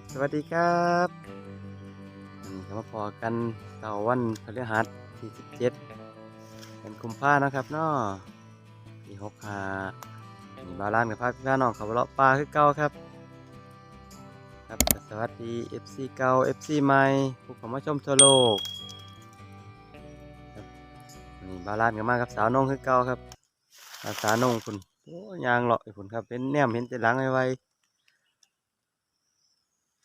ับสวัสดีครับนี่มาพอกันเสาร์วันพฤหัสที่สิบเจ็ดเป็นกุมภานะครับเนาะที่หกหามีบาลานกับพาพี่น้องเขาไปเลาะปลาคือเก่าครับ ครับสวัสดี FC เก่า FC ใหม่ผู้เข้ามาชมทั่วโลกนี่บาลานกับมากครับสาวนงคือเก่าครับ สาวนงคุณโอ้ยางเลาะอยู่คุณครับเป็นแนมเห็นแต่หลังไวๆ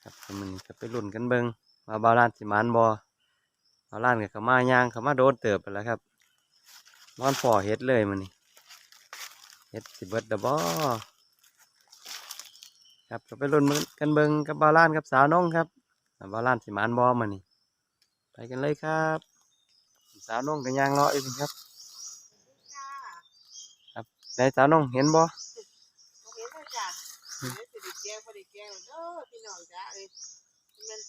ครับมันก็ไปลุ่นกันเบิงว่าบาลานสิหมานบอบาลานกับเขามาย่างเขามาโดนเติบไปแล้วครับมอนพ่อเฮ็ดเลยมันนี่เฮ็ดสิเบิดเดอบอครับก็ไปลุ่นกันเบิงกับบาลานกับสาวน้องครับว่าบาลานสิหมานบอมันนี่ไปกันเลยครับสาวน้องกับย่างเลาะอีกครับได้สาวน้องเห็นบอบ่เห็นเลยจ้ะเห็นสิได้ แกงบ่ได้แกงเด้อพี่น้องจ้ะเอ้ยมัน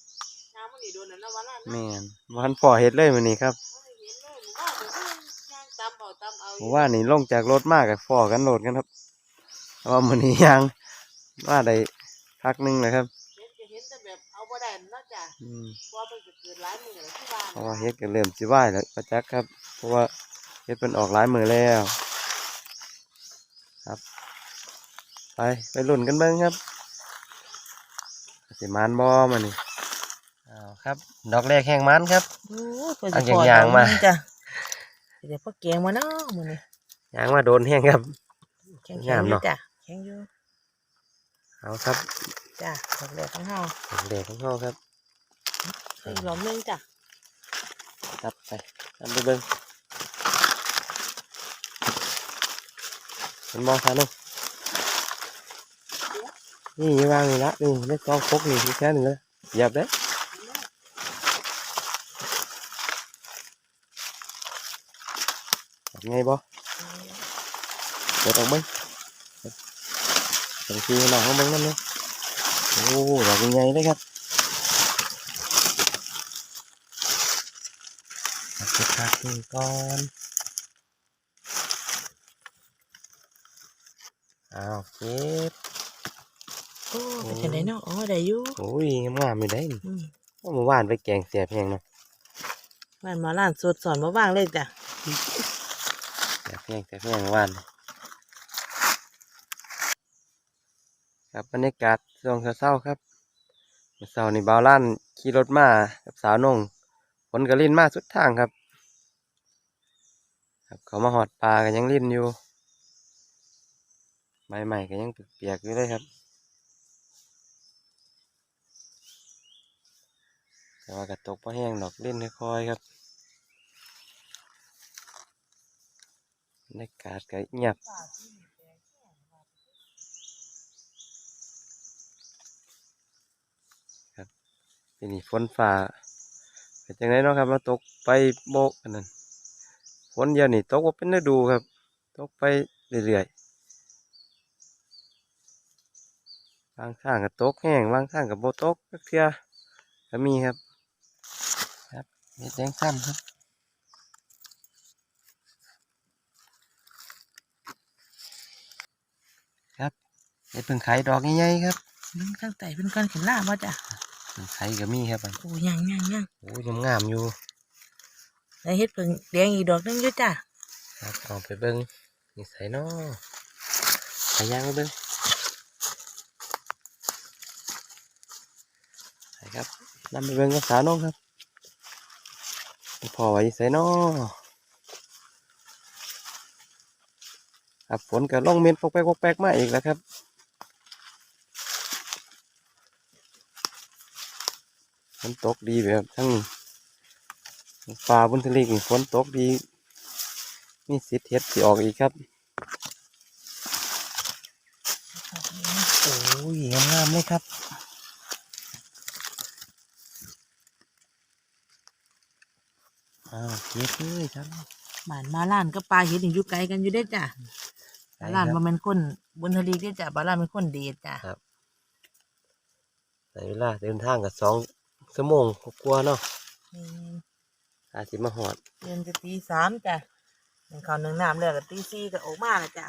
น้ำมันนี่โดนนั่นนะวันนั้นแม่นบ่ทันพ่อเฮ็ดเลยมันนี่ครับบ่ได้เห็นเลยหมู่ว่าเดี๋ยวเพิ่นย่างตำเอาตำเอาเพราะว่านี่ลงจากรถมากกับฟอกันโหลดกันครับเพราะว่ามือนี้ยังมาได้พักหนึงเลยครับเห็นก็เห็นแต่แบบเอาบ่ได้นั่นเนาะจ้ะอืมเพราะว่าเพิ่นก็เกิดหลายมื้อแล้วที่บ้านเพราะว่าเฮ็ดก็เริ่มสิไหวแล้วประจักษ์ครับ เพราะว่าเฮ็ดเป็นออกหลายมือแล้ว ครับ ไปไปลุ่นกันเบิ้งครับ สิมานบอมานี่อ้าวครับ ดอกแรกแห้งมันครับ โอ้ยเพิ่นเอาสิขออย่างๆมาดอกจ้ะเดี๋ยวพ่อแกงมาเนาะมื้อนี้ยางมาโดนแห้งครับ แข็งงามๆอเนาะ ยู่จ้ะแข็งอยู่เอาครับจ้ะดอกแรกของเฮาดอกแรกของเขาครับ อีกรอบหนึงจ้ะครับไปทำไปเบิ้งเห็นมองทางนู้น นี่วางนี่ละนี่ในกองคกนี่ที่แค่หนึ่งเลยเหยียบเลยไงบ่เปิดออกไหมสังทีหน่อยของมึงนั่นเลยโอ้ดอกใหญ่เลยครับเอาเก็บผักนี่ก่อนอ้าวเก็บโอ้ไปจังไดเนาะ อ๋อ ได้อยู่โอ้ยงามๆอยู่ได้นี่อืมว่าเมื่อวานไปแกงเสียบแพงเนาะบ้านหมาล้านสดสอนมาว่างเลยจ้ะเสียบแพงเสียบแพงเมื่อวานครับบรรยากาศช่วงเช้าๆครับเมื่อเช้านี่บ่าวล้านขี่รถมากับสาวนงฝนก็ลิ่นมาสุดทางครับ ครับเขามาหอดปลากันยังลิ่นอยู่ใหม่ๆก็ยังเปียกๆอยู่เลยครับ แต่ว่ากระตกพอแห้งดอกเล่นค่อยๆครับบรรยากาศก็เงียบครับทีนี้ฝนฟ้าเป็นจังไดเนาะครับมาตกไปโบกอันนั้นฝนเดียวนี่ตกว่าเป็นฤดูครับ ตกไปเรื่อยๆบางข้างก็ตกแห้งบางข้างก็บ่ตกจักเทื่อก็มีครับ เม็ดแดงซ้ำครับครับเห็ดเพิ่งไข่ดอกใหญ่ๆครับนึงตั้งแต่เป็นก้อนขึ้นล่ามาจ้ะเพิ่งไข่ก็มีครับอันโอ้ยังยังยังโอ้ยงามๆอยู่แล้วเฮ็ดเพิ่งแดงอีกดอกหนึงอยู่จ้ะครับเอาไปเบิ้งนี่ใส่นอใส่ย่างไปเบิ้งใส่ครับนำไปเบิ้งกับสาวน้องครับ พอไว้ใส่นอครับฝนก็ลงเม็ดปกแปกปกแปกมาอีกแล้วครับฝนตกดีแบบทั้งฟ้าบนทะเลนี่ฝนตกดีมีสิทธิ์เฮ็ดสิออกอีกครับโอ้ยงามเลยครับ อ้าวเก็บเลยครับบ้านมาล้านกับปลาเฮ็ดนี่อยู่ไกลกันอยู่เด้อจ้ะมาล้านบ่แม่นคนบนทะเลเด้อจ้ะบ้านล้านเป็นคนเดชจ้ะในเวลาเดินทางกับสองชั่วโมงกว่าๆเนาะอืมอาจสิมาหอดเดือนจะตีสามจ้ะหนึ่งข้าวหนึ่งน้ำแล้วก็ตีสี่ก็ออกมาแล้วจ้ะ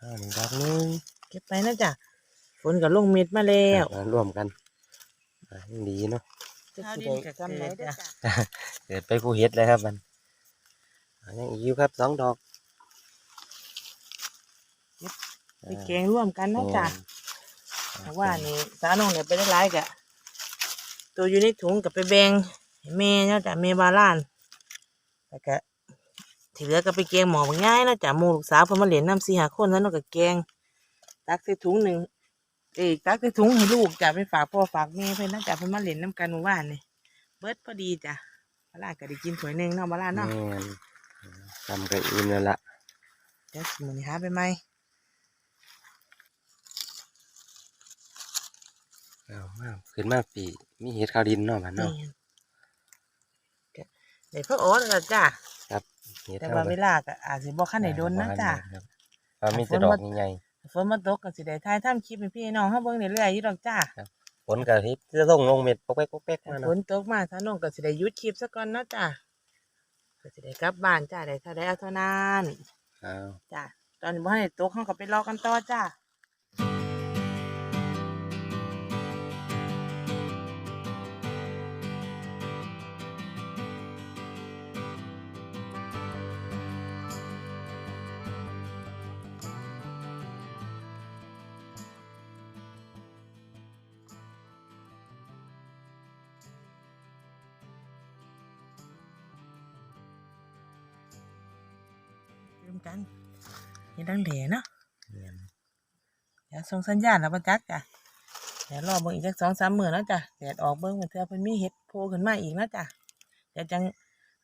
อ้าวหนึ่งดอกหนึงก็บไปนะจ้ะฝนก็ลงเม็ดมาแล้วมาร่วมกันอ่ายังดีเนาะ ข้าวดินกับกำไรจ้ะเกิดไปผู้เฮ็ดเลยครับมันอ่ายังอีกอยู่ครับสองดอกไปแกงร่วมกันนะจ้ะเพราะว่านี่สาน้องเนี่ยไปได้หลายกะตัวอยู่ในถุงกับไปแบ่งให้แม่เนาะจ้ะแม่บาลานแล้วก็ที่เหลือก็ไปแกงหมอบางง่ายนะจ้ะหมูลูกสาวเพิ่นมาเล่นน้ำสี่หาคนแล้วเนาะก็แกงตักใส่ถุงหนึ่ง เอ้ยตักใส่ถุงให้ลูกจ้ะไปฝากพ่อฝากแม่เพิ่นนะจ้ะเพิ่นมาเล่นน้ำกันเมื่อวานนี่เบิดพอดีจ้ะบาลานก็ได้กินถ้วยหนึ่งเนาะบาลานเนาะแม่นทำกับอิ่มแล้วล่ะเดี๋ยวสิมื้อนี้หาไปไหมเอามาขึ้นมาปีมีเฮ็ดข้าวดินเนาะบ้านนี่เนาะก็ได้เพิ่งโอ้แล้วจ้ะครับเฮ็ดแต่เท่าว่ากันเวลาก็อาจสิบ่คันได้โดนนะจ้ะ ครับว่ามีแต่ดอกใหญ่ ฝนมาตกก็สิได้ถ่ายทำคลิปให้พี่น้องเฮาเบิ่งเรื่อยๆอยู่ดอกจ้าๆฝนก็เฮ็ดจะลงลงเม็ดปอกแป๊กปอกแป๊กมาฝเนาะนตกมาถ้าน้องก็สิได้หยุดคลิปซะก่อนเนาะจ้าก็สิได้กลับบ้านจ้าได้เท่าใดเอาเท่านั้นอ้าว จ้าตอนนี้บ่ทันได้ตกเฮาก็ไปรอกันต่อจ้า กันอยังดังแหล่เนาะแม่นเดี๋ยวส่งสัญญาณแล้วบ่จักจ้ะเดี๋ยวรอเบิ่งอีกจัก2-3มื้อเนาะจ้ะแดดออกเบิ่งว่าเทื่อเพิ่นมีเห็ดโผล่ขึ้นมาอีกนะจ้ะเดี๋ยวจัง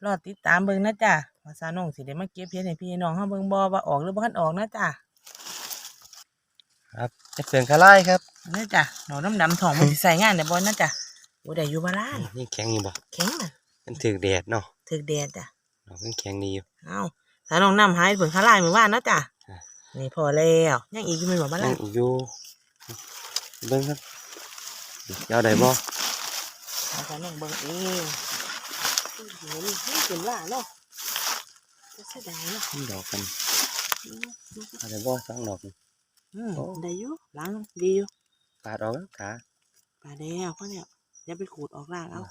รอติดตามเบิ่งนะจ้ะว่าซาน้องสิได้มาเก็บเห็ดให้พี่น้องเฮาเบิ่งบ่ว่าออกหรือบ่ทันออกนะจ้ะครับเฮ็ดเปลืองคาไล่ครับนี่จ้ะหนอนน้ำดำทองมันสิใส่งานได้บ่นะจ้ะโอ้ได้อยู่บ้านนี่แข็งอยู่บ่แข็งน่ะมันถึกแดดเนาะถึกแดดจ้ะดอกมันแข็งดีอยู่เอา ถ้าน้องน้ำหายผลข้าลายมือว่านนะจ้ะอะนี่พอแล้วยังอีกอยู่แมันบอกบ้านยัล่ะงอีกอยู่เบิ่งครับเจ้าได้บ่เอาแต่น้องเบิ่งเองโอ้ยนี่เป็นว่าเนาะจะเสียดายเนาะมีดอกกันเอาได้บ่สองดอกนี่อืมโอ้ได้อยู่ล้างดีอยู่ปาดออกแล้วขาปลาแล้วพ่อเนี่ยอย่าไปขูดออกล่างเอา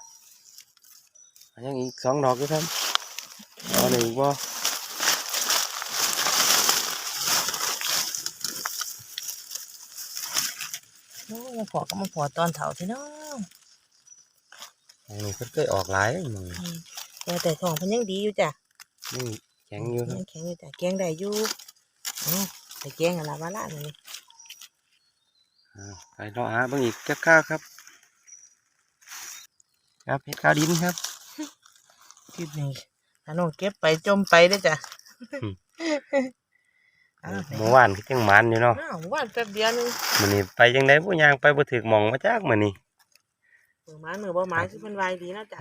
เอายังอีกสองดอกอยู่ครับเอาหนึ่งบ่ โอ้ย มาพอก็มาพอตอนเถาที่น้องอันนี้เพิ่นเคยออกหลายมึงแต่แต่ทองเพันยังดีอยู่จ้ะนี่แข็งอยู่ครัยับงแข็งอยู่จ้ะแกงได้อยู่อ๋อแต่แกงอะไรมาละนี่อ่าไปรอหาเบิ่งอีกจักข้าวครับ ครับเฮ็ดข้าวดินครับคิดนี่ถ้าน้องเก็บไปจมไปได้อจ้ะอืมอ้าว เมื่อวานคือจังหมันอยู่เนาะอ้าวว่านแป๊บเดียวนึงมื้อนี้ไปจังได๋บ่ย่างไปบ่ถึกหม่องมาจักมื้อนี้มือไม้มือบ่ไม้สิเพิ่นไวดีนะจ้ะ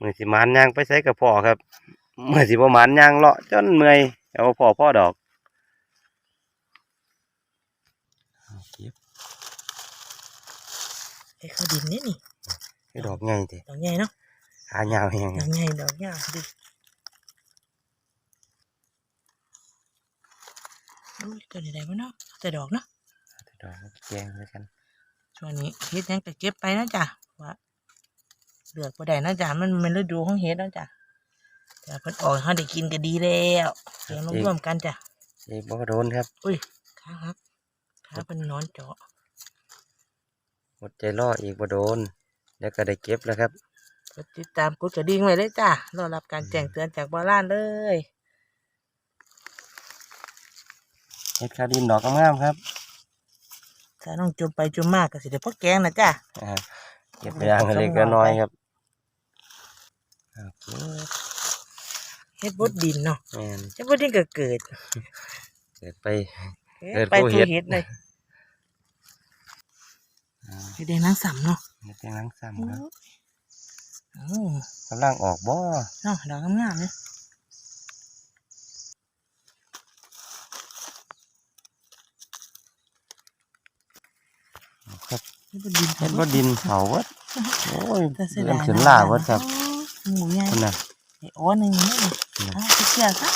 มื้อสิหมันย่างไปใส่กระเพาะครับมื้อสิบ่หมันย่างเลาะจนเมื่อยเอาบ่พอพ่อดอกเอาเก็บไอ้ข้าวดินนี่นี่คือดอกใหญ่ติดอกใหญ่เนาะขายาวแฮงดอกใหญ่ดอกยาวดิอุ้ย ตัวนี้ได้บ่เนาะแต่ดอกเนาะดอกแกงด้วยกันช่วงนี้เฮ็ดหยังก็เก็บไปนะจ้ะว่าเลือกบ่ได้นะจ้ะมันมันฤดูของเฮ็ดนะจ้ะแต่เพิ่นออกให้เฮาได้กินก็ดีแล้วเดี๋ยวมาร่วมกันจ้ะเอ้บ่โดนครับอุ้ยขาหักขาเป็นนอนเจาะอดใจรออีกบ่โดน แล้วก็ได้เก็บแล้วครับ กดติดตามกดกระดิ่งไว้เลยจ้ะรอรับการแจ้งเตือนจากบอลานเลย เฮ็ดข้าวดินดอกงามๆครับถ้าน้องจมไปจมมากก็สิได้พ่อแกงนะจ้ะอ่าเก็บไปอย่างเล็กน้อยครับโอเคเฮ็ดบดดินเนาะแม่นเฮ็ดบดดินก็เกิด เกิดไป เกิดไปผู้ตูเฮ็ดเฮ็ดเลยอ่าเฮ็ดได้นังสำเนาะเฮ็ดจังลังซ้ำครับโอ้กำลังออกบ่เนาะดอกงามๆเลย ครับ เฮ็ดบดดินเฮ็ดบ่ดินเผาวัดโอ้ยแต่เสียเริ่ดามยขึ้นล่าวัดครับหมูใหญ่คุณน่ะไอ้อ้อหนึงนี่นี่เอาไปเสียซะ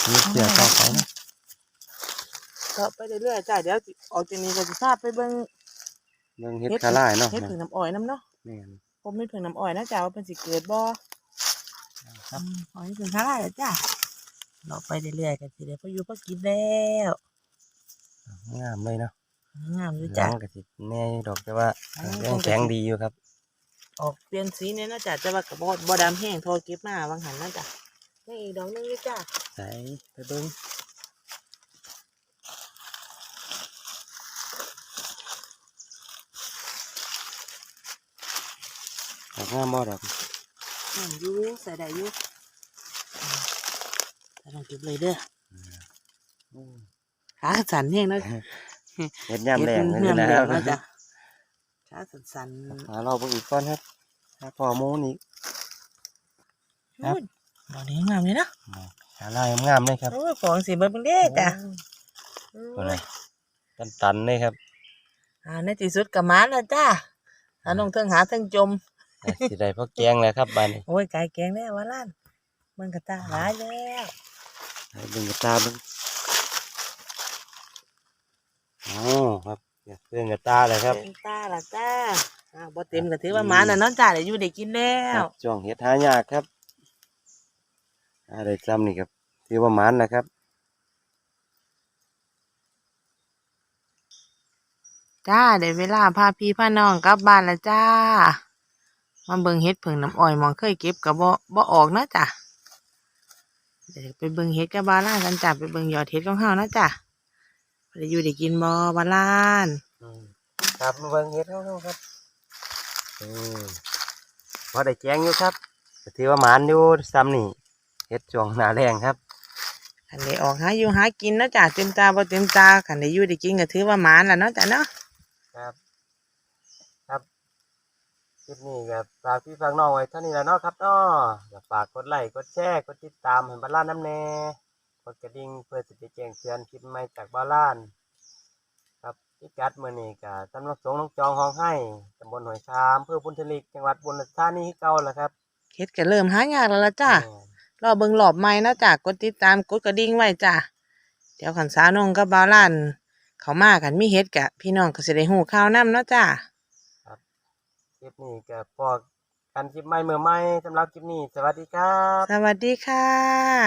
เสียเสียต่อไปนะเลาะไปเรื่อยๆจ้าเดี๋ยวสิออกจากนี้ก็จะพาไปเบิ่งเบิ่งเฮ็ดคาร่ายเนาะเฮ็ดผึ่งน้ำอ้อยน้ำเนาะแม่นผมไม่ผึ่งน้ำอ้อยนะจ้าว่าเป็นสิเกิดบ่ครับอืมอ้อยผึ่งข้าวไรจ้าเราไปเรื่อยๆกันสิเดี๋ยวพออยู่พอกินแล้วงามเลยเนาะ งามเลยหลัจ้างก็สิแน่อยู่ดอกแต่ว่าอ๋อ ยังแข็งดีอยู่ครับออกเปลี่ยนสีเนี่ยนะจ้าแต่ว่ากับบ่บ่ดำแห้งโทรเก็บมาวางหันนะจ้านี่อีกดอกหนึงเลยจ้าใส่ไปเบิ่งดอกงามบ่ดอกงามอยู่ใส่ได้อยู่อืมแต่ลองเก็บเลยเด้ออืมขาสั่นแห้งเนาะ เฮ็ดยามแรงเลยเฮ็ดนะยามครับแรงเนาะจ้าขาสั่นๆหาเราเบิ่งอีกก่อนครับหาพอหมูนี่ครับอุ้ยดอกนี้งามเลยเนาะหาลายงามๆเลยครับโอ้ยของสีเบิ่งเบิ่งเด้จ้ะตัวไหนตันๆเลยครับอ่าในที่สุดกับมาแล้วจ้าหาน้องเทิงหาเทิงจมอะสิได้พอแกงแล้วครับบ้านนี้โอ้ยไก่แกงแล้วว่าล้านมันกระตาหลายแล้วให้เบิ่งกระตาเบิ่ง โอ้ครับอยากเบิ่งกระตาเลยครับเต็มตาละจ้าอ่าบ่เต็มก็ถือว่ามาน่ะเน้องจ้าได้อยู่ได้กินแล้คว รับช่วงเฮ็ดหายากครับหาได้ซ้ำนี่ครับถือว่าหมันนะครับ จ้าได้เวลาพาพี่พาน้องกลับบ้านแล้วจ้า มาเบิ่งเฮ็ดเพิ่งน้ำอ้อยหมองเคยเก็บก็บ่บ่ออกนะจ้ะเดี๋ยวไปเบิ่งเฮ็ดกับบาลานกันจ้าไปเบิ่งยอดเฮ็ดของเฮานะจ้ะ ได้อยู่ได้กินบ่บาลานครับมาเบิ่งเฮ็ดเฮาๆครับอืมพอได้แกงอยู่ครับก็ถือว่าหมันอยู่ซ้ำนี่เฮ็ดช่วงหน้าแรงครับคันได้ออกหาอยู่หากินเนาะจ้ะเต็มตาบ่เต็มตาคันได้อยู่ได้กินก็ถือว่าหมานล่ะเนาะจ้ะเนาะครับ ครับคลิปนี้ก็ฝากพี่ฝากน้องไว้เท่านี้แหล้วเนาะครับเนาะอย่าฝากกดไลค์กดแชร์กดติดตามให้บ้านล้านน้ำแน่ กดกระดิ่งเพื่อจะได้แจ้งเตือนคลิปใหม่จากบ้านล้าน ครับพิกัดมื้อนี้ก็สำนักสงฆ์น้องจองห้องให้ตำบลหอยชามอำเภอพุนทลิกจังหวัดบุรีรัมย์ธานีคือเก่าแล้วครับเฮ็ดก็เริ่มหายากแล้วล่ะจ้ะแม่นรอเบิ่งรอบใหม่เนาะจ้ะกดติดตามกดกระดิ่งไว้จ้ะเดี๋ยวขันสาวนงกับบาวลาน เขามากันมีเฮ็ดกะพี่น้องก็สิได้ฮู้ข่าวนํเนาะจ้ะคลิปนี้ก็พอกันคลิปใหม่เมื่อใหม่สำหรับคลิปนี้ สวัสดีครับ สวัสดีค่ะ